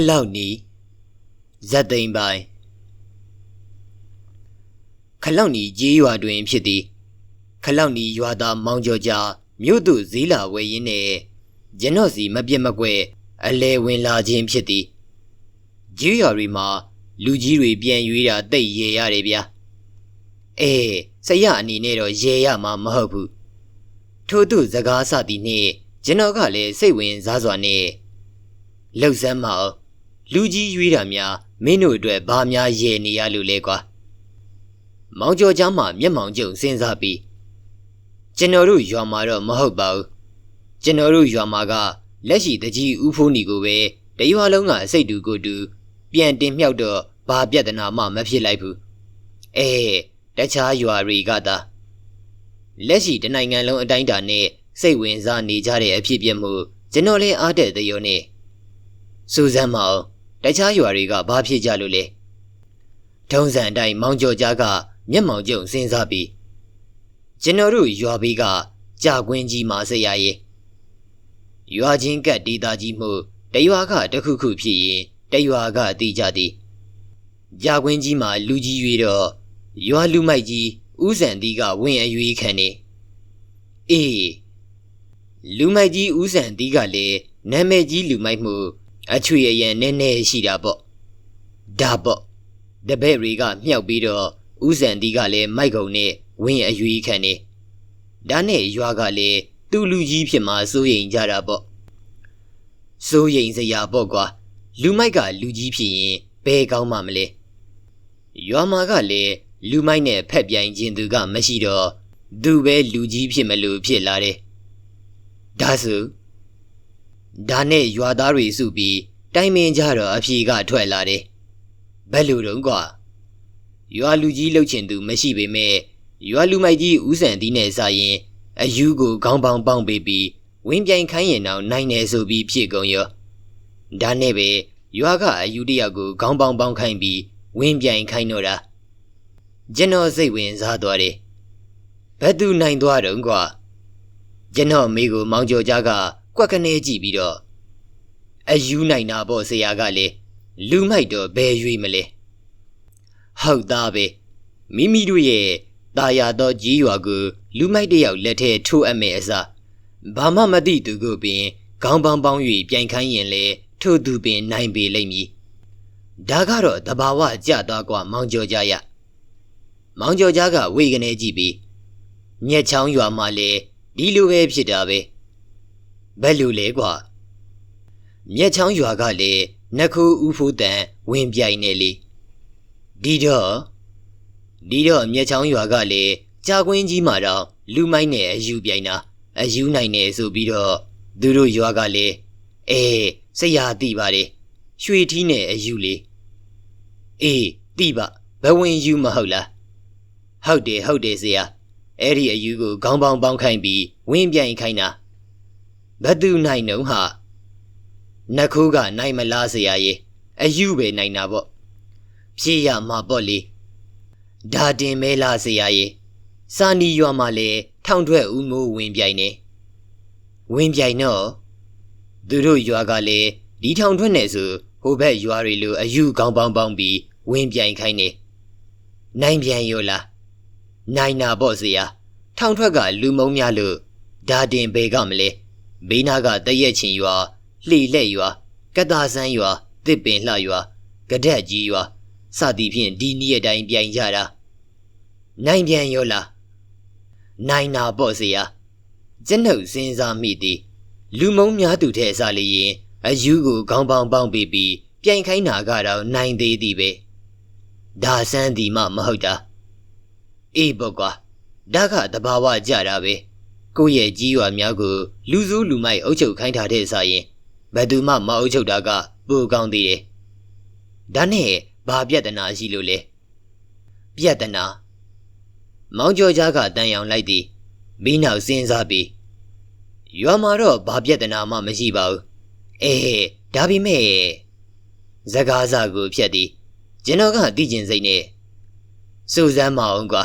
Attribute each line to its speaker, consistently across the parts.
Speaker 1: ခလောက်နီဇက်သိမ်ပိုင်ခလောက်နီကြီးရွာတွင်ဖြစ်သည်ခလောက်နီရွာသားမောင်ကျော်ကြားမြို့သူဇီးလာဝဲရင်းနဲ့ကျွန်တော်စီမပြစ်မကွက်အလဲဝင်လာခြင်းဖြစ်သည်ကြီးရွာတွေမှာလူကြီးတွေပြန်ရွေးတာတိတ်ရေရတယ်ဗျာအေးဆရာအနေနဲ့တော့ရေရမှာမဟုတ်ဘူးထို့သူစကားစသည်နှင့်ကျွန်တော်ကလည်းစိတ်ဝင်စားစွာနဲ့လှုပ်စမ်းမအောင် လူကြီးရွေးတာများမင်းတို့အတွက်ဘာများရေနေရလို့လဲကွာမောင်ကျော်ချမ်းမှမျက်မှောင်ကျုံစဉ်းစားပြီးကျွန်တော်တို့ရွာမှာတော့မဟုတ်ပါဘူးကျွန်တော်တို့ရွာမှာကလက်ရှိတကြီးဦးဖိုးနီကိုပဲတရွာလုံးကအစိတ်တူကိုတူပြန်တင်မြောက်တော့ဘာပြဿနာမှမဖြစ်လိုက်ဘူးအဲတခြားရွာတွေကသာလက်ရှိတနိုင်ငံလုံးအတိုင်းအတာနဲ့စိတ်ဝင်စားနေကြတဲ့အဖြစ်အပျက်မှုကျွန်တော်လည်းအားတဲ့တရုံနဲ့စူဇန်မအောင် တခြားရွာတွေကဘာဖြစ်ကြလို့လဲထုံးစံအတိုင်းမောင်ကျော်ကြားကမျက်မှောင်ကျုံစဉ်းစားပြီးကျွန်တော်တို့ရွာဘေးကကြာကွင်းကြီးမှာဆရာရဲ့ရွာချင်းကတ်ဒေတာကြီးမှုတရွာကတခုခုဖြစ်ရင်တရွာကအတိကြသည်ကြာကွင်းကြီးမှာလူကြီးရွေတော့ရွာလူမိုက်ကြီးဥဇံတီးကဝင်အရွေးခံနေအေးလူမိုက်ကြီးဥဇံတီးကလည်းနာမည်ကြီးလူမိုက်မှု အချွေအရန်နည်းနည်းရှိတာပေါ့ဒါပေါ့တပည့်တွေကမြှောက်ပြီးတော့ဥဇံတီးကလည်းမိုက်ကုံနဲ့ဝင်အရွေးခံနေဒါနဲ့ရွာကလည်းသူ့လူကြီးဖြစ်မှစိုးရိမ်ကြတာပေါ့စိုးရိမ်စရာပေါ့ကွာလူမိုက်ကလူကြီးဖြစ်ရင်ဘယ်ကောင်းမှမလဲရွာမှာကလည်းလူမိုက်နဲ့ဖက်ပြိုင်ခြင်းသူကမရှိတော့သူပဲလူကြီးဖြစ်မလို့ဖြစ်လာတယ်ဒါဆိုဒါနဲ့ရွာသားတွေစုပြီး တိုင်ပင်ကြတော့အဖြေကထွက်လာတယ်ဘယ်လိုတုံးကွာရွာလူကြီးလှုပ်ချင်သူမရှိပေမဲ့ရွာလူမိုက်ကြီးဦးစံသီးနဲ့စာရင်အယူကိုခေါင်းပေါင်းပေါင်းပေးပြီးဝင်းပြိုင်ခိုင်းရင်တော့နိုင်နေဆိုပြီးဖြစ်ကုန်ရောဒါနဲ့ပဲရွာကအယူတယောက်ကိုခေါင်းပေါင်းပေါင်းခိုင်းပြီးဝင်းပြိုင်ခိုင်းတော့တာကျွန်တော်စိတ်ဝင်စားသွားတယ်ဘယ်သူနိုင်သွားတော့ကွာကျွန်တော်မိကိုမောင်ကျော်ကြားကကွက်ကနေကြည့်ပြီးတော့ အယူနိုင်တာပေါ့ဆရာကလေလူမိုက်တော့ဘယ်ရွေးမလဲဟုတ်သားပဲမိမိတို့ရဲ့ตาရသောကြီးရွာကိုလူမိုက်တယောက်လက်ထဲထိုးအပ်မဲ့အစားဘာမှမသိသူကိုပင်ခေါင်းပေါင်းပေါင်း၍ပြိုင်ခိုင်းရင်လေထို့သူပင်နိုင်ပေလိမ့်မည်ဒါကတော့တဘာဝကြသွားกว่าမောင်ကျော်ကြရမောင်ကျော်ကြားကဝေကနေကြည့်ပြီးညက်ချောင်းရွာမှာလေဒီလိုပဲဖြစ်တာပဲဘယ်လိုလဲကွာ မြက်ချောင်းရွာကလေနှခုဦးဖိုးတန်ဝင်ပြိုင်နေလေဒီတော့ဒီတော့မြက်ချောင်းရွာကလေကြာကွင်းကြီးမှာတော့လူမိုက်နဲ့အယူပြိုင်တာအယူနိုင်နေဆိုပြီးတော့သူတို့ရွာကလေအေးစရာတိပါတယ်ရွှေထီးနဲ့အယူလေအေးတိပါဘဝင်ယူမဟုတ်လားဟုတ်တယ်ဟုတ်တယ်ဆရာအဲ့ဒီအယူကိုခေါင်းပေါင်းပေါင်းခိုင်းပြီးဝင်းပြိုင်ခိုင်းတာဘသူနိုင်နှုံဟာ နှခိုးကနိုင်မလားဆရာရေအယူပဲနိုင်တာပေါ့ဖြေရမှာပေါ့လေဒါတင်မဲလားဆရာရေစာနီရွာမှာလေထောင်ထွက်ဦးမိုးဝင်ပြိုင်နေဝင်ပြိုင်တော့သူတို့ရွာကလေဒီထောင်ထွက်နေဆိုဟိုဘက်ရွာတွေလိုအယူကောင်းပေါင်းပေါင်းပြီးဝင်ပြိုင်ခိုင်းနေနိုင်ပြန်ရောလားနိုင်နာပေါ့ဆရာထောင်ထွက်ကလူမုံများလို့ဒါတင်ဘေကမလဲဘေးနာကတရက်ချင်းရွာ လှီလက်ရွာကတာဆန်းရွာတစ်ပင်လှရွာကဒက်ကြီးရွာစသည်ဖြင့်ဒီနေ့အတိုင်းပြိုင်ကြတာနိုင်ပြန်ရောလားနိုင်နာပေါ့ဆရာကျွန်ုပ်စဉ်းစားမိသည်လူမုံများသူထဲစားလျင်အယူကိုခေါင်းပေါင်းပေါင်းပြီးပြီးပြိုင်ခိုင်းတာကတော့နိုင်သေးသည်ပဲဒါဆန်းသည်မှမဟုတ်တာအေးပေါ့ကွာဒါကတဘာဝကြတာပဲကိုယ့်ရဲ့ကြီးရွာများကိုလူစုလူမိုက်အုပ်ချုပ်ခိုင်းထားတဲ့ဆိုရင် ဘယ်သူမှမအုပ်ချုပ်တာကပိုကောင်းသေးတယ်ဒါနဲ့ဘာပြဿနာရှိလို့လဲပြဿနာမောင်ကျော်ကြားကတန်ရောင်လိုက်သည်မိနောက်စဉ်းစားပြီးရွာမှာတော့ဘာပြဿနာမှမရှိပါဘူးအေးဒါပေမဲ့ဇကားစာကိုဖြတ်သည်ကျွန်တော်ကသိကျင်စိတ်နဲ့စူဇမ်းမအောင်ကွာ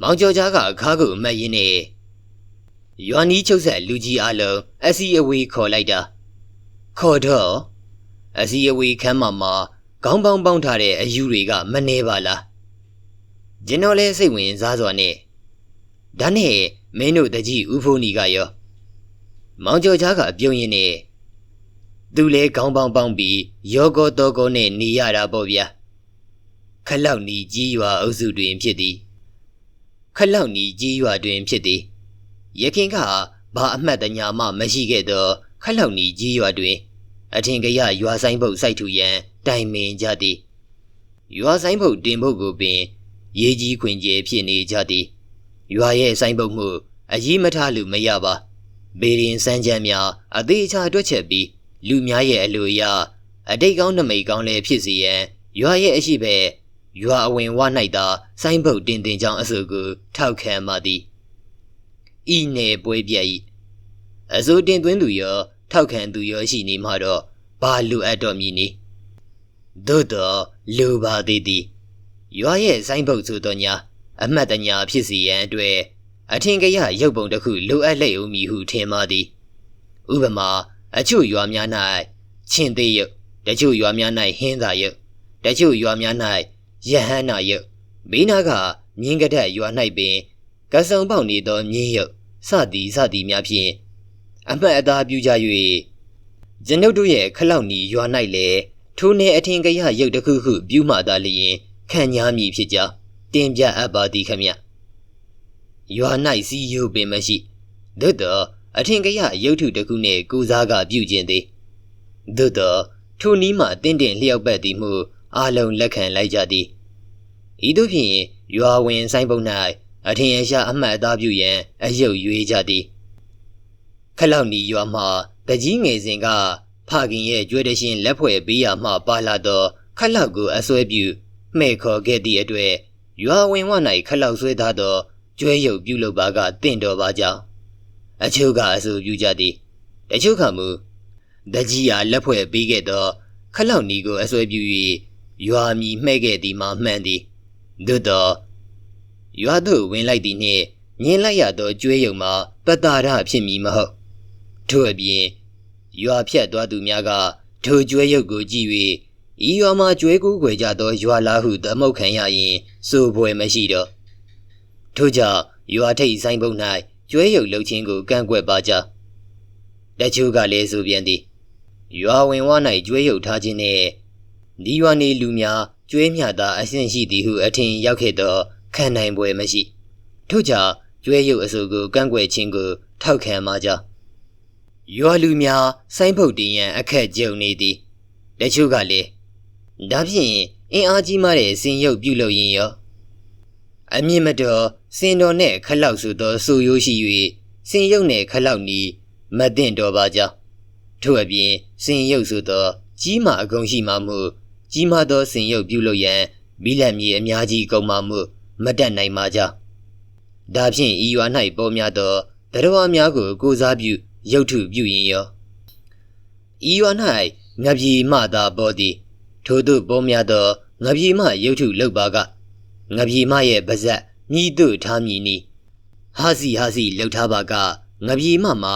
Speaker 1: မောင်ကျော်ကြားကအခါကိုအမတ်ရင်းနဲ့ ရွာနီးချုပ်ဆက်လူကြီးအလုံးအစီအဝေးခေါ်လိုက်တာခေါ်တော့အစီအဝေးခမ်းမှာမှာခေါင်းပေါင်းပေါင်းထားတဲ့အယူတွေကမနေပါလားကျွန်တော်လည်းစိတ်ဝင်စားစွာနဲ့ဒါနဲ့မင်းတို့တကြီးဦးဖိုးနီကရောမောင်ကျော်ချားကပြုံးရင်းနဲ့သူလဲခေါင်းပေါင်းပေါင်းပြီးယောဂောတောကောနဲ့နေရတာပေါ့ဗျာခလောက်နီကြီးရွာအုပ်စုတွင်ဖြစ်သည်ခလောက်နီကြီးရွာတွင်ဖြစ်သည် ရခင်ကဘာအမှတ်တညာမှမရှိခဲ့သောခလောက်နီကြီးရွာတွင် အထင်ကရရွာဆိုင်ဘုတ်စိုက်ထူရန်တိုင်ပင်ကြသည်ရွာဆိုင်ဘုတ်တင်ဘုတ်ကိုပင် ရေးကြီးခွင်ကျဲဖြစ်နေကြသည်ရွာရဲ့ဆိုင်ဘုတ်မှုအကြီးမထားလို့မရပါဘေရင်စမ်းချမ်းများအသေးအချာတွက်ချက်ပြီးလူများရဲ့အလိုအရအတိတ်ကောင်းနမိတ်ကောင်းလည်းဖြစ်စီရန်ရွာရဲ့အရှိပဲရွာအဝင်ဝ၌သာဆိုင်းဘုတ်တင်တင်ကြောင်းအဆိုကိုထောက်ခံပါသည် ဤနယ်ပွဲပြက်ဤအစိုးတင်သွင်းသူရော ထောက်ခံသူရောရှိနေမှတော့ဘာလိုအပ်တော့မည်နည်းသို့တော့လိုပါသေးသည်ရွာရဲ့ဆိုင်းဘုတ်ဆိုတော့ညာအမှတ်တညာဖြစ်စီရန်အတွက်အထင်ကရရုပ်ပုံတစ်ခုလိုအပ်လျက်ဦးမည်ဟုထင်ပါသည်ဥပမာအချို့ရွာများ၌ချင်းသေးရုပ်တချို့ရွာများ၌ဟင်းသာရုပ်တချို့ရွာများ၌ယဟန္နာရုပ်မိနာကမြင်းကတဲ့ရွာ၌ပင်ကဆုံပေါက်နေသောမြင်းရုပ် စသည်စသည်များဖြင့်အမှတ်အသားပြုကြ၍ကျွန်ုပ်တို့ရဲ့ခလောက်နီရွာ၌လည်းထိုနယ်အထင်ကရရုပ်တစ်ခုခုပြုမှသာလျင်ခံညာမည်ဖြစ်ကြောင်းတင်ပြအပ်ပါသည်ခမရွာ၌စီယိုပင်မရှိသို့တော့အထင်ကရရုပ်ထုတစ်ခုနှင့်ကိုစားကပြုကျင်သည်သို့တော့ထိုနီးမှတင်းတင်လျှောက်ပတ်သည်မှုအလုံးလက်ခံလိုက်ကြသည်ဤသို့ဖြင့်ရွာဝင်ဆိုင်ပုံ၌ အထင်အရှာအမှတ်အသားပြုရန်အယုတ်ရွေးကြသည်ခလောက်နီရွာမှတကြီးငယ်စဉ်ကဖခင်ရဲ့ကြွေးတရှင်လက်ဖွဲ့ပေးရမှပါလာသောခလောက်ကိုအစွဲပြုမှဲ့ခေါ်ခဲ့သည့်အတွေ့ရွာဝင်ဝ၌ခလောက်ဆွဲထားသောကျွဲရုပ်ပြုလုပ်ပါကတင့်တော်ပါကြောင်းအချို့ကအဆိုပြုကြသည်တချို့ကမူတကြီးအားလက်ဖွဲ့ပေးခဲ့သောခလောက်နီကိုအစွဲပြု၍ရွာမီမှဲ့ခဲ့သည်မှာမှန်သည်သို့တော့ ရွာသို့ဝင်လိုက်သည်နှင့်ညင်လိုက်ရသောကျွဲရုံမှာပတာရဖြစ်မည်မဟုတ်ထို့အပြင်ရွာဖြတ်သွားသူများကထိုကျွဲရုပ်ကိုကြည့်၍ဤရွာမှာကျွဲကူးခွေကြသောရွာလားဟုသမုတ်ခံရရင်စိုးပွဲမရှိတော့ထို့ကြောင့်ရွာထိပ်ဆိုင်ပုံ၌ကျွဲရုပ်လှုပ်ခြင်းကိုကန့်ကွက်ပါကြတချို့ကလည်းဆိုပြန်သည်ရွာဝင်ဝ၌ကျွဲရုပ်ထားခြင်းနှင့်ဒီရွာနေလူများကျွဲမြသာအဆင့်ရှိသည်ဟုအထင်ရောက်ခဲ့သော ခံနိုင်ပွဲမရှိထို့ကြောင့်ကျွဲရုပ်အစိုးကိုကန့်ကွက်ခြင်းကို ထောက်ခံပါကြရွာလူများစိုင်းဖုတ်တင်ရန်အခက်ကြုံနေသည်တချို့ကလည်းဒါဖြင့်အင်အားကြီးမားတဲ့စင်ရုပ်ပြုလုပ်ရင်ရောအမြင့်မတော်စင်တော်နဲ့ခလောက်ဆိုသောဆိုရိုးရှိ၍စင်ရုပ်နဲ့ခလောက်နီမသိင့်တော်ပါကြောင်းထို့အပြင်စင်ရုပ်ဆိုသော ကြီးမာအကုန်ရှိမှမှု ကြီးမာသောစင်ရုပ်ပြုလုပ်ရန်မိလက်မြေအများကြီးကုန်မှမှု မတတ်နိုင်ပါကြောင်းဒါဖြင့်ဤရွာ၌ပေါ်များသောတရဝများကိုကိုစားပြုရုပ်ထုပြုရင်ရောဤရွာ၌ငပြေမှသာပေါ်သည်ထို့သို့ပေါ်များသောငပြေမှရုပ်ထုလုပ်ပါကငပြေမရဲ့ပါဇက်ညီတို့ထားမည်နီဟာစီဟာစီလှုပ်ထားပါကငပြေမမှာ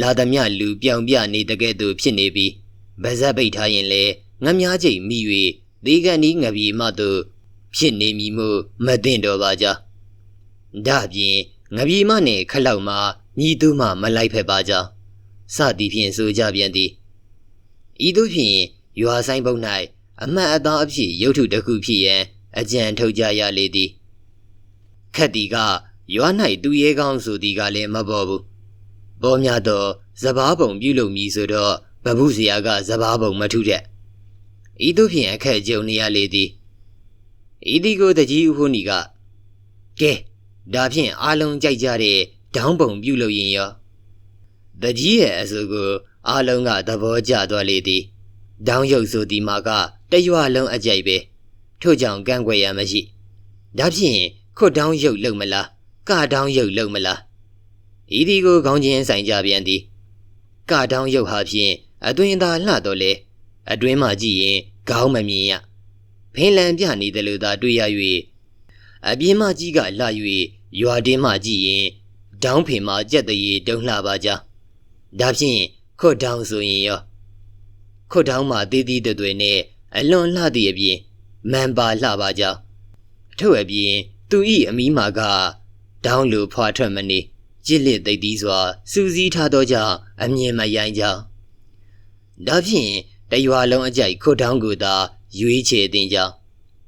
Speaker 1: လာသမျှလူပြောင်ပြနေတကဲ့သို့ဖြစ်နေပြီးပါဇက်ပိတ်ထားရင်လေငများချိန်မိ၍ဒေကန်ဤငပြေမတို့ ဖြစ်နေမည်မို့မသိတော့ပါကြဒါပြင်ငပြေမနဲ့ခလောက်မှာညီသူမှမလိုက်ဖက်ပါကြစသည်ဖြင့်ဆိုကြပြန်သည်ဤသို့ဖြင့်ရွာဆိုင်ပုံ၌အမှတ်အသားအဖြစ်ရုပ်ထုတစ်ခုဖြစ်ရန်အကြံထုတ်ကြရလေသည်ခက်တီကရွာ၌သူရဲကောင်းဆိုသည်ကလည်းမပေါ်ဘူးပေါ်များသောစပားပုံပြုလုပ်မည်ဆိုတော့ဗဗုဇရာကစပားပုံမထုတဲ့ဤသို့ဖြင့်အခက်ကြုံနေရလေသည် ဤဒီကိုတကြီးဥဖို့နီကကဲဒါဖြင့်အာလုံးကြိုက်ကြတဲ့ဒေါင်းပုံပြုလုပ်ရင်ရောတကြီးရဲ့အဆိုကိုအာလုံးကသဘောကျသွားလေသည်ဒေါင်းရုပ်ဆိုဒီမှာကတရွာလုံးအကြိုက်ပဲထို့ကြောင့်ကန့်ကွက်ရမရှိဒါဖြင့်ခွတ်တောင်းရုပ်လုံမလားကတောင်းရုပ်လုံမလားဤဒီကိုခေါင်းချင်းဆိုင်ကြပြန်သည်ကတောင်းရုပ်ဟာဖြင့်အတွင်သာလှတော့လေအတွင်းမှကြည့်ရင်ခေါင်းမမြင်ရ ဖင်လန်ပြနေတယ်လို့သာတွေ့ရ၍အပြင်းမကြီးကလှ၍ရွာတင်းမှကြည့်ရင်ဒေါင်းဖင်မှာကြက်တရေတုံးလှပါကြဒါဖြင့်ခွတ်တောင်းဆိုရင်ရောခွတ်တောင်းမှတည်တည်တွေ့တွေ့နဲ့အလွန်လှသည့်အပြင်မန်ပါလှပါကြောင်းထို့အပြင်သူ၏အမီးမာကတောင်းလူဖွာထွက်မနေကြစ်လက်သိပ်သီးစွာစူးစီးထားသောကြောင့်အမြင်မရိုင်းကြောင်းဒါဖြင့်တရွာလုံးအကြိုက်ခွတ်တောင်းကိုသာ ရွေးချယ်တင်ကြောင်း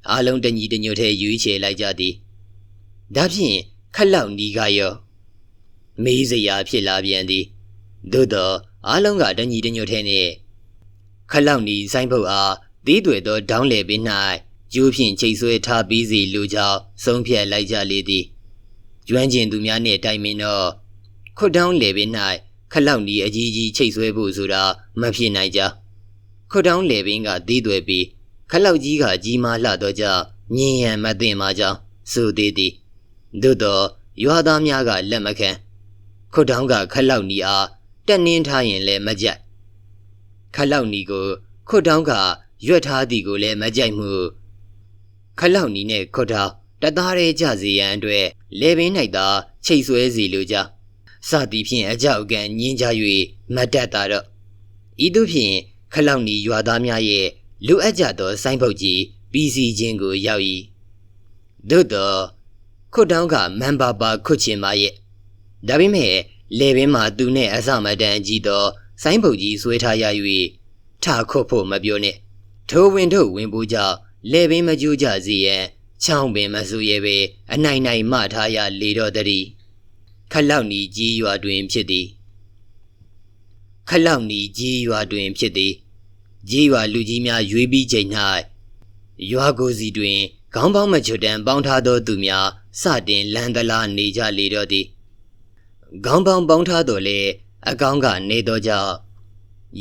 Speaker 1: အားလုံးတညီတညွတ်ထဲရွေးချယ်လိုက်ကြသည်ဒါဖြင့်ခက်လောက်နီးကရောမေးစရာဖြစ်လာပြန်သည်သို့တော့အားလုံးကတညီတညွတ်ထဲနဲ့ခက်လောက်နီးဆိုင်ဖုတ်အားသေးတွေသောဒေါင်းလေပင်၌ကျိုးဖြင့်ချိတ်ဆွဲထားပြီးစီလူကြောင့်ဆုံးဖြတ်လိုက်ကြလေသည်ကျွမ်းကျင်သူများနှင့်တိုင်ပင်တော့ခွတ်တောင်းလေပင်၌ခက်လောက်နီးအကြီးကြီးချိတ်ဆွဲဖို့ဆိုတာမဖြစ်နိုင်ကြခွတ်တောင်းလေပင်ကသေးတွေပြီး ခက်လောက်ကြီးကကြီးမားလှသောကြောင့်မြင်ရန်မသိမှကြောင်းဆိုသေးသည်သို့တော့ရွာသားများကလက်မခံခွတ်တောင်းကခက်လောက်နီအားတက်နှင်းထားရင်လည်းမကြိုက်ခက်လောက်နီကိုခွတ်တောင်းကရွက်ထားသည်ကိုလည်းမကြိုက်မှုခက်လောက်နီနဲ့ခွတ်တောင်းတသားရဲကြစီရန်အတွက်လေပင်၌သာချိတ်ဆွဲစီလိုကြစသည်ဖြင့်အကြောက်အကန်ညင်းကြ၍မတ်တက်တာတော့ဤသို့ဖြင့်ခက်လောက်နီရွာသားများရဲ့ လူအပ်ကြသောစိုင်းပုတ်ကြီးပြီးစီခြင်းကိုရောက်၏သို့တော့ခွတ်တောင်းကမန်ပါပါခွတ်ချင်ပါရဲ့ဒါပေမဲ့လေပင်မှာသူနဲ့အစမတန်ကြီးသောစိုင်းပုတ်ကြီးဆွဲထားရ၍ထခွတ်ဖို့မပြောနဲ့ထိုးဝင်ထုတ်ဝင်ပူကြောင့်လေပင်မကြိုးကြစီရန်ချောင်းပင်မဆူရဲပဲအနိုင်နိုင်မှထားရလေတော့တည်းခလောက်နီကြီးရွာတွင်ဖြစ်သည်ခလောက်နီကြီးရွာတွင်ဖြစ်သည် ကြီးရွာလူကြီးများရွေးပြီးချိန်၌ရွာကိုစီတွင်ခေါင်းပေါင်းမချွတ်တန်ပေါင်းထားသောသူများစတင်လန်သလားနေကြလေတော့သည်ခေါင်းပေါင်းပေါင်းထားတော်လေအကောင်းကနေတော့ကြောင့်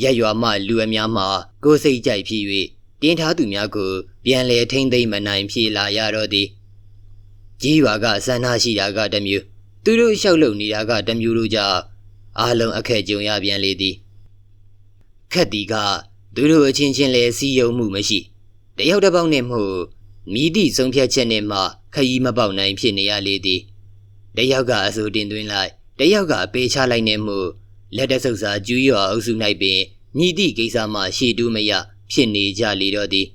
Speaker 1: ရက်ရွာမှလူအများမှကိုယ်စိတ်ကြိုက်ဖြစ်၍တင်းထားသူများကိုပြန်လဲထိမ့်သိမ့်မနိုင်ဖြေလာရတော့သည်ကြီးရွာကဆန္ဒရှိတာကတမျိုးသူတို့လျှောက်လုံနေတာကတမျိုးတို့ကြောင့်အားလုံးအခက်ကြုံရပြန်လေသည်ခက်တီက သူတို့အချင်းချင်းလဲစီယုံမှုမရှိတယောက်တစ်ပေါက်နဲ့မှုမိသည့်ဆုံးဖြတ်ချက်နဲ့မှခရီးမပေါက်နိုင်ဖြစ်နေရလေသည်တယောက်ကအဆိုတင်သွင်းလိုက်တယောက်ကပေးချလိုက်နေမှုလက်တဆုပ်စာကျူးရော်အုပ်စု၌ပင်မိသည့်ကိစ္စမှရှေ့တူးမရဖြစ်နေကြလေတော့သည်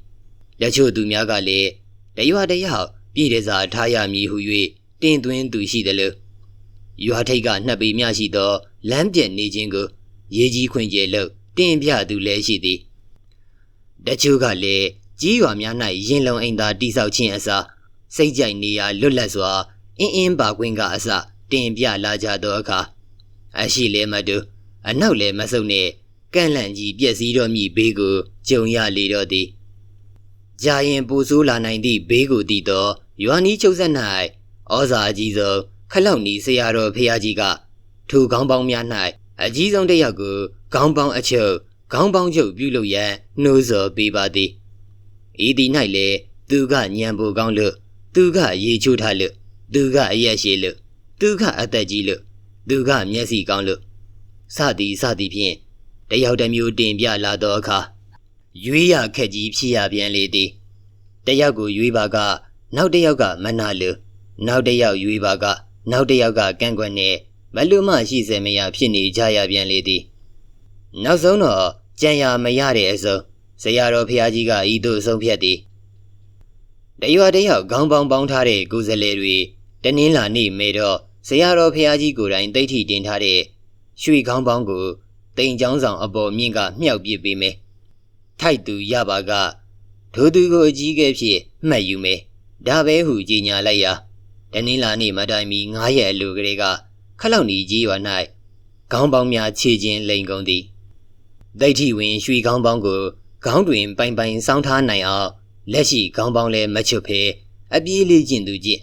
Speaker 1: လက်ချို့သူများကလည်းတရွာတယောက်ပြည်တဲ့စာထားရမည်ဟု၍တင်သွင်းသူရှိတယ်လို့ရွာထိတ်ကနှစ်ပေမြရှိသောလမ်းပြက်နေခြင်းကိုရေးကြီးခွင့်ကျဲလို့တင်ပြသူလည်းရှိသည် တချို့ကလည်းကြီးရွာများ၌ရင်လုံအိမ်သာတိဆောက်ခြင်းအစားစိတ်ကြိုက်နေရလွတ်လပ်စွာအင်းအင်းပါခွင့်ကအစတင်ပြလာကြသောအခါအရှိလဲမတူအနောက်လဲမဆုပ်နဲ့ကန့်လန့်ကြီးပြက်စီးတော့မြည်ဘေးကိုကြုံရလေတော့သည်ကြာရင်ပူဆိုးလာနိုင်သည့်ဘေးကိုတည်သောရွာနီးချုပ်ဆက်၌ဩဇာအကြီးဆုံးခလောက်နီဆရာတော်ဖះကြီးကထိုခေါင်းပေါင်းများ၌အကြီးဆုံးတစ်ယောက်ကိုခေါင်းပေါင်းအချုပ် ခေါင်းပေါင်းချုပ်ပြုလုပ်ရန်နှိုးဆော်ပေးပါသည်ဤသည်၌လည်းသူကညံပူကောင်းလို့သူကရေချိုးထားလို့သူကအရက်ရှိလို့သူကအသက်ကြီးလို့သူကမျက်စိကောင်းလို့စသည်စသည်ဖြင့်တယောက်တစ်မျိုးတင်ပြလာသောအခါရွေးရခက်ကြီးဖြစ်ရပြန်လေသည်တယောက်ကိုရွေးပါက နောက်တယောက်ကမနာလို့နောက်တယောက်ရွေးပါက နောက်တယောက်ကကန့်ကွက်နေမလူမရှိစေမရဖြစ်နေကြရပြန်လေသည် နောက်ဆုံးတော့ ကြံရမရတဲ့အစုံဇရာတော်ဖះကြီးကဤသို့ဆုံးဖြတ်သည်တရွာတယောက်ခေါင်းပေါင်းပေါင်းထားတဲ့ကိုယ်စလဲတွေတနင်းလာနေမေတော့ဇရာတော်ဖះကြီးကိုယ်တိုင်တိတ်ထီတင်ထားတဲ့ရွှေခေါင်းပေါင်းကိုတိမ်ချောင်းဆောင်အပေါ်မြင့်ကမြှောက်ပစ်ပေးမယ်ထိုက်သူရပါကဒိုသူကိုအကြီးကဲဖြစ်မှတ်ယူမယ်ဒါပဲဟုကြီးညာလိုက်ရာတနင်္လာနေ့မတိုင်မီ9ရက်အလိုကလေးကခလောက်နီကြီးရွာ၌ခေါင်းပေါင်းများခြေချင်းလိန်ကုန်သည် ဒိဋ္ဌိဝင်ရွှေခေါင်းပေါင်းကိုခေါင်းတွင်ပိုင်ပိုင်စောင်းထားနိုင်အောင်လက်ရှိခေါင်းပေါင်းလည်းမချွတ်ဖဲအပြေးလေးကျင့်သူကျင့်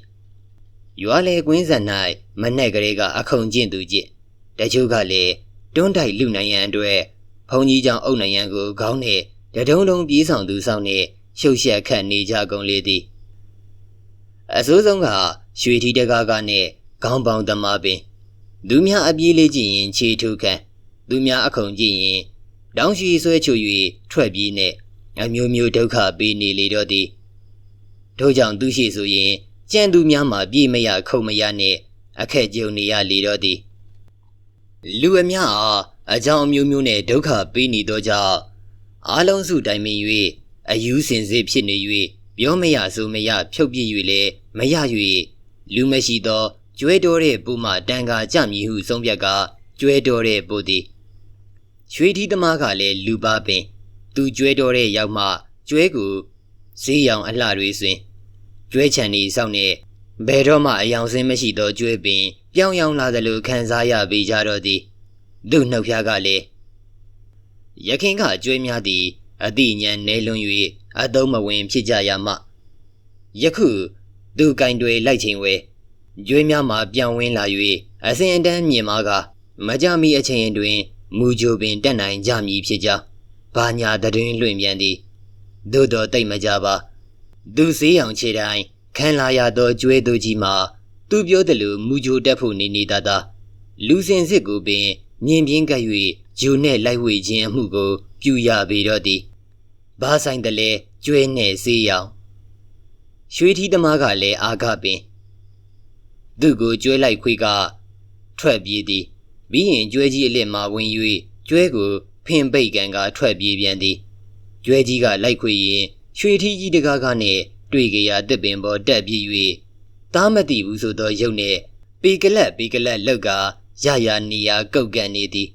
Speaker 1: ရွာလေကွင်းဆန်၌မနဲ့ကလေးကအခုံကျင့်သူကျင့်တချို့ကလည်းတွန်းတိုက်လူနိုင်ရန်အတွက်ဘုံကြီးကြောင့်အုပ်နိုင်ရန်ကိုခေါင်းနဲ့တဒုံဒုံပြေးဆောင်သူဆောင်နဲ့ရှုပ်ရှက်ခတ်နေကြကုန်လေသည်အစိုးဆုံးကရွှေထီတကားကနဲ့ခေါင်းပေါင်းသမားပင် သူများအပြေးလေးကြည့်ရင်ခြေထုခံသူများအခုံကြည့်ရင် တောင်းရှိဆွဲချူ၍ထွက်ပြေးနဲ့အမျိုးမျိုးဒုက္ခပေးနေလေတော့သည်တို့ကြောင့်သူရှိဆိုရင်ကြံသူများမှာပြေးမရခုံမရနဲ့အခက်ကြုံနေရလေတော့သည်လူအများအားအကြောင်းအမျိုးမျိုးနဲ့ဒုက္ခပေးနေသောကြောင့်အားလုံးစုတိုင်ပင်၍အယူစင်စစ်ဖြစ်နေ၍ပြောမရဆိုမရဖြုတ်ပြစ်၍လည်းမရ၍လူမရှိသောကျွဲတော်တဲ့ပုမတန်ကာကြမည်ဟုဆုံးဖြတ်ကကျွဲတော်တဲ့ပုသည် ရွှေထီးသမားကလည်းလူပါပင် သူကျွဲတော်တဲ့ရောက်မှကျွဲကိုဈေးရောင်အလှတွေတွင်ကျွဲချန်နေစောင့်နေဘယ်တော့မှအယောင်စင်းမရှိသောကျွဲပင် ပြောင်းယောင်လာသလိုခံစားရပေကြတော့သည်သူ့နှုတ်ဖျားကလည်းရခင်ကကျွဲများသည် အတိညာနဲလွန်၍အသုံးမဝင်ဖြစ်ကြရမှယခုသူကင်တွေလိုက်ချိန်ဝဲကျွေးများမှပြန်ဝင်းလာ၍အစဉ်အတန်းမြင်မာက မကြမီအချိန်တွင် မူဂျိုပင်တက်နိုင်ကြမည်ဖြစ်ကြောင်းဘာညာတရင်လွင့်ပြန်သည်သို့တော်တိတ်မကြပါသူစည်းအောင်ခြေတိုင်းခံလာရသောကျွဲသူကြီးမှာသူပြောသလိုမူဂျိုတက်ဖို့နေနေတာသာလူစင်စစ်ကိုပင်မြင်ပြင်းကပ်၍ဂျူနဲ့လိုက်ဝေခြင်းအမှုကို ပြုရပေတော့သည်ဘာဆိုင်တလဲကျွဲနဲ့စေးရောင်ရွှေထီးသမားကလည်းအာကပင် သူ့ကိုကျွဲလိုက်ခွေးကထွက်ပြေးသည် ပြီးရင်ကျွဲကြီးအလစ်မှဝင်၍ကျွဲကိုဖင်ပိတ်ကန်ကထွက်ပြေးပြန်သည်ကျွဲကြီးကလိုက်ခွေရင်ရွှေထီးကြီးတကားကနဲ့တွေ့ကြရတစ်ပင်ပေါ်တက်ပြေး၍သားမသိဘူးဆိုသောရုပ်နဲ့ပေကလက်ပေကလက်လောက်ကရရနေရကုတ်ကန်နေသည်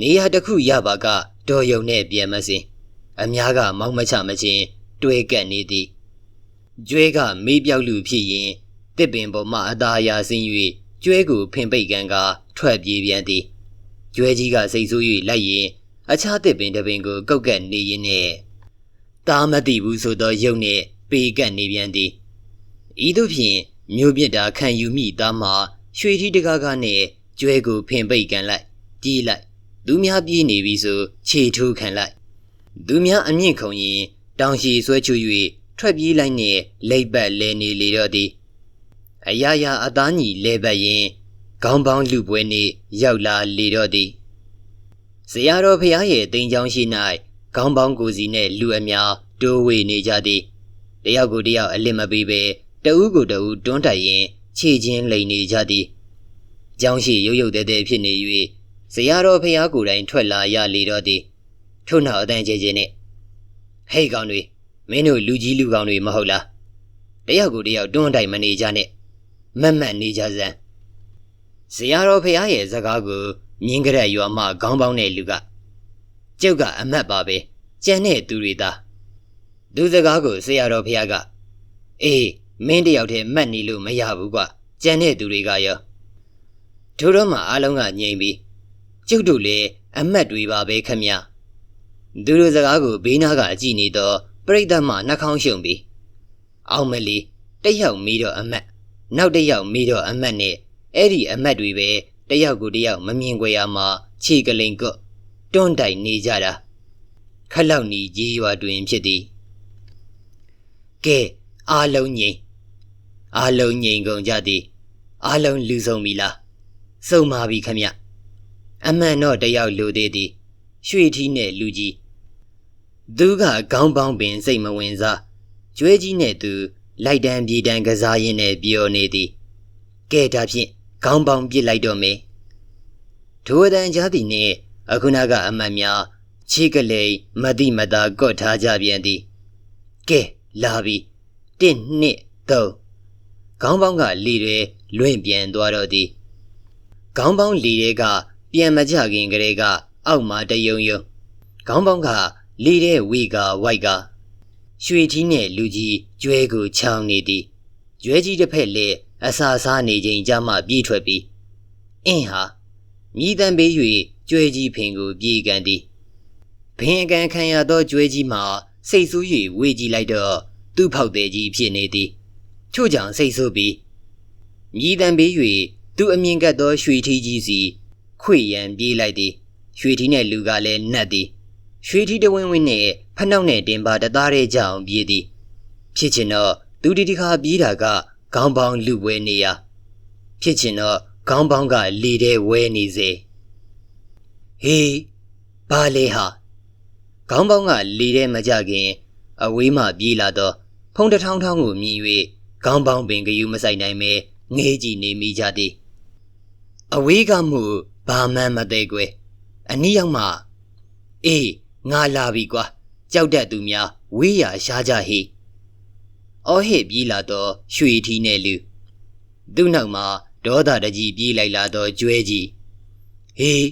Speaker 1: နေရတစ်ခုရပါကတော်ယုံနဲ့ပြန်မစင်အများကမောင်းမချမချင်းတွဲကပ်နေသည်ကျွဲကမေးပြောက်လူဖြစ်ရင်တစ်ပင်ပေါ်မှအသားအရာဆင်း၍ ကျွဲကိုဖင်ပိတ်ကန်ကထွက်ပြေးပြန်သည်ကျွဲကြီးကစိတ်ဆိုး၍လိုက်ရင်အခြားတစ်ပင်တစ်ပင်ကိုကုတ်ကပ်နေရင်နဲ့တားမသိဘူးဆိုသောရုပ်နဲ့ပေကပ်နေပြန်သည်ဤသို့ဖြင့်မျိုးပြစ်တာခံယူမိသားမှရွှေထီးတကားကနဲ့ကျွဲကိုဖင်ပိတ်ကန်လိုက်တီးလိုက်သူများပြေးနေပြီဆိုခြေထိုးခံလိုက်သူများအမြင့်ခုံရင်တောင်ရှိဆွဲချူ၍ထွက်ပြေးလိုက်နဲ့လိပ်ပတ်လဲနေလေတော့သည် အရာရာအသားညီလဲပတ်ရင်ခေါင်းပေါင်းလူပွဲနေရောက်လာလေတော့သည်ဇရာတော်ဖျားရဲ့တင်ချောင်းရှိ၌ခေါင်းပေါင်းကိုစီနဲ့လူအများတိုးဝေနေကြသည်တယောက်ကိုတယောက်အလစ်မပေးပဲတဦးကိုတဦးတွန်းတိုက်ရင်ခြေချင်းလိန်နေကြသည်ကျောင်းရှိရုပ်ရုပ်တဲတဲဖြစ်နေ၍ဇရာတော်ဖျားကိုယ်တိုင်ထွက်လာရလေတော့သည်ထို့နောက်အတန်ကျကျနဲ့ဟေးကောင်တွေမင်းတို့လူကြီးလူကောင်တွေမဟုတ်လားတယောက်ကိုတယောက်တွန်းတိုက်မနေကြနဲ့ မတ်မတ်နေကြစမ်းဇရာတော်ဖျားရဲ့စကားကိုမြင်းကြက်ရွာမှခေါင်းပေါင်းတဲ့လူကကျုပ်ကအမတ်ပါပဲကြံတဲ့သူတွေသာသူစကားကိုဆရာတော်ဖျားကအေးမင်းတယောက်တည်းမှတ်နေလို့မရဘူးကွာကြံတဲ့သူတွေကရောထို့တော့မှအားလုံးကငြိမ်ပြီးကျုပ်တို့လည်းအမတ်တွေပါပဲခမညာသူတို့စကားကိုဘေးနားကအကြည့်နေတော့ပြိတ္တမှနှာခေါင်းရှုံပြီးအောင်မလီတစ်ယောက်မီးတော့အမတ် နောက်တစ်ယောက်မီးတော့အမတ်နဲ့အဲ့ဒီအမတ်တွေပဲတစ်ယောက်ကိုတစ်ယောက်မမြင်ကြရမှာခြေကလိန်ကွတွန်းတိုင်နေကြတာခက်လောက်နီကြီးရွာတွင်ဖြစ်သည်ကဲအားလုံးငြိမ်အားလုံးငြိမ်ကုန်ကြသည်အားလုံးလူဆုံးပြီလားစုံပါပြီခမရအမှန်တော့တယောက်လူသေးသည်ရွှေထီးနဲ့လူကြီးသူကခေါင်းပေါင်းပင်စိတ်မဝင်စားကျွဲကြီးနဲ့သူ လိုက်တန်းပြေးတန်းကစားရင်းနဲ့ပြောနေသည်ကဲဒါဖြင့်ခေါင်းပေါင်းပြစ်လိုက်တော့မေထိုအတန်ကြားသည်နှင့်အခုနကအမတ်များခြေကလေးမတိမတာကော့ထားကြပြန်သည်ကဲလာပြီ1 2 3ခေါင်းပေါင်းကလီတွေလွင့်ပြန်သွားတော့သည်ခေါင်းပေါင်းလီတွေကပြန်မကြခင်ကလေးကအောက်မှာတယုံယုံခေါင်းပေါင်းကလီတဲ့ဝီကဝိုက်က ရွှေထီးနဲ့လူကြီးကျွဲကိုချောင်းနေသည်ကျွဲကြီးတစ်ဖက်လည်းအစာစားနေချိန်ကြမှပြေးထွက်ပြီးအင်းဟာမြည်တမ်းပေး၍ကျွဲကြီးဖင်ကိုပြေးကန်သည်ဖင်အကန်ခံရသောကျွဲကြီးမှာစိတ်ဆိုး၍ဝေကြည့်လိုက်တော့သူ့ဖောက်သည်ကြီးဖြစ်နေသည်ချို့ကြောင့်စိတ်ဆိုးပြီးမြည်တမ်းပေး၍သူအမြင်ကပ်သောရွှေထီးကြီးစီခွေရန်ပြေးလိုက်သည်ရွှေထီးနဲ့လူကလည်းနှက်သည်ရွှေထီးတဝင်းဝင်းနဲ့ ဖနှောက်နဲ့တင်ပါတသားတဲ့ကြောင်ပြေးသည်ဖြစ်ချင်တော့သူဒီဒီခါပြေးတာကခေါင်းပေါင်းလူပွဲနေရဖြစ်ချင်တော့ခေါင်းပေါင်းကလေတဲ့ဝဲနေစေဟေးဘာလဲဟာခေါင်းပေါင်းကလေတဲ့မကြခင် အဝေးမှပြေးလာတော့ဖုံးတထောင်းထောင်းကိုမြင်၍ခေါင်းပေါင်းပင်ကယူမဆိုင်နိုင်ပဲငေးကြည့်နေမိကြသည်အဝေးကမှုဘာမှန်းမသိကွယ်အနည်းရောက်မှအေးငါလာပြီကွာ ကြောက်တတ်သူများဝေးရာရှားကြဟိအော်ဟစ်ပြေးလာသောရွှေထီးနဲ့လူသူ့နောက်မှာဒေါသတကြီးပြေးလိုက်လာသောကျွဲကြီးဟေး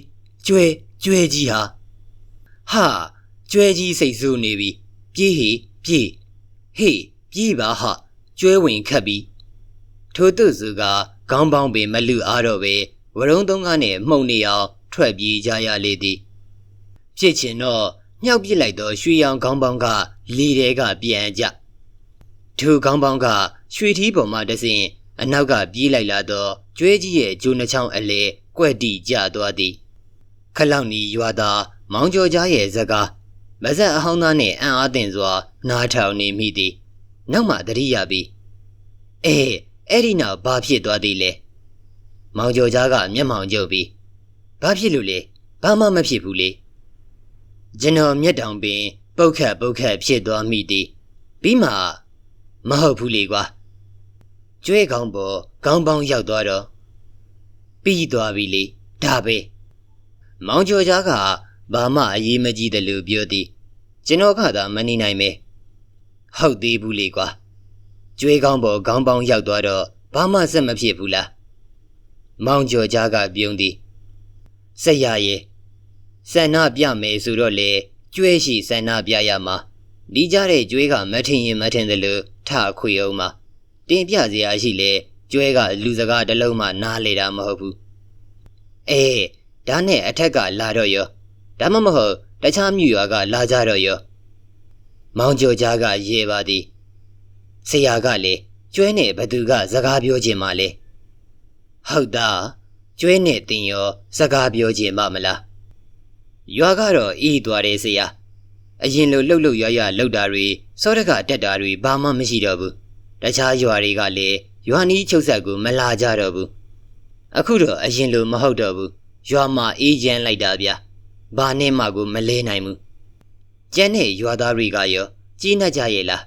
Speaker 1: ကျွဲကျွဲကြီးဟာဟာကျွဲကြီးစိတ်ဆိုးနေပြီပြေးဟေပြေးဟေးပြေးပါဟာကျွဲဝင်ခတ်ပြီထို့သူစုကခေါင်းပေါင်းပင်မလူအားတော့ပဲဝရုံသုံးကားနဲ့မှုန်နေအောင်ထွက်ပြေးကြရလေသည်ဖြစ်ချင်တော့ မြှောက်ပစ်လိုက်သောရွှေရောင်ခေါင်းပေါင်းကလေတဲကပြန်ကြထိုခေါင်းပေါင်းကရွှေထီးပေါ်မှတဆင်အနောက်ကပြေးလိုက်လာသောကျွဲကြီးရဲ့ဂျိုးနှချောင်းအလဲကွက်တီကျသွားသည်ခလောက်နီရွာသားမောင်ကျော်ကြားရဲ့ဇကားမဆက်အဟောင်းသားနှင့်အံ့အားသင့်စွာ နားထောင်နေမိသည်နောက်မှတတိယပြီးအေးအဲ့ဒီနောက်ဘာဖြစ်သွားသေးလဲမောင်ကျော်ကြားကမျက်မှောင်ကျုပ်ပြီးဘာဖြစ်လို့လဲဘာမှမဖြစ်ဘူးလေ ကျွန်တော်မျက်တောင်ပင် ပုတ်ခတ်ပုတ်ခတ်ဖြစ်သွားမိသည်ပြီးမှမဟုတ်ဘူးလေကွာကျွဲကောင်းပေါ်ခေါင်းပေါင်းရောက်သွားတော့ပြီးသွားပြီလေဒါပဲမောင်ကျော်ကြားကဘာမှအရေးမကြီးတယ်လို့ပြောသည်ကျွန်တော်ကသာမနေနိုင်ပဲဟုတ်သေးဘူးလေကွာကျွဲကောင်းပေါ်ခေါင်းပေါင်းရောက်သွားတော့ဘာမှဆက်မဖြစ်ဘူးလားမောင်ကျော်ကြားကပြုံးသည်ဆက်ရရဲ့ ဆန္ဒပြမယ်ဆိုတော့လေကျွဲရှိဆန္ဒပြရမှာဒီကြတဲ့ကျွဲကမထင်ရင်မထင်တယ်လို့ထခွေအောင်မှာတင်ပြစရာရှိလေကျွဲကလူစကားတစ်လုံးမှနားလေတာမဟုတ်ဘူးအေးဒါနဲ့အထက်ကလာတော့ရောဒါမှမဟုတ်တခြားမြို့ရွာကလာကြတော့ရောမောင်ကျော်ကြားကရေပါသည်ဆရာကလည်းကျွဲနဲ့ဘသူကစကားပြောခြင်းမလဲဟုတ်တာကျွဲနဲ့တင်ရောစကားပြောခြင်းမမလား ရွာကတော့အေးသွားတယ်ဆရာအရင်လိုလှုပ်လှုပ်ရရလှုပ်တာတွေစောတကတက်တာတွေဘာမှမရှိတော့ဘူးတခြားရွာတွေကလည်းရွာနီးချုပ်ဆက်ကိုမလာကြတော့ဘူးအခုတော့အရင်လိုမဟုတ်တော့ဘူးရွာမှာအေးချမ်းလိုက်တာဗျာဘာနဲ့မှကိုမလဲနိုင်ဘူးကျန်တဲ့ရွာသားတွေကရောကြီးနှက်ကြရဲ့လား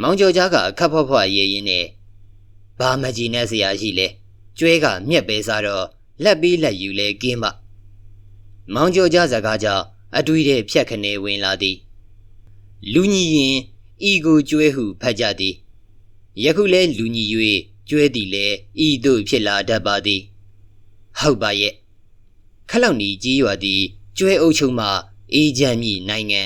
Speaker 1: မောင်ကျော်ကြားကအခက်ဖွက်ဖွက်ရေးရင်းနဲ့ဘာမကြီးနဲ့ဆရာရှိလဲကျွဲကမြက်ပဲစားတော့လက်ပြီးလက်ယူလဲကင်းပါ မောင်ကျော်ကြားစကားကြောင့်အတွေးတဲ့ဖြတ်ခနေဝင်လာသည်လူညီရင်ဤကိုကျွဲဟုဖတ်ကြသည်ယခုလဲလူညီ၍ကျွဲသည်လဲဤသို့ဖြစ်လာတတ်ပါသည်ဟုတ်ပါရဲ့ခလောက်နီကြီးရွာသည်ကျွဲအုပ်ချုပ်မှအေးချမ်းမြနိုင်ငံ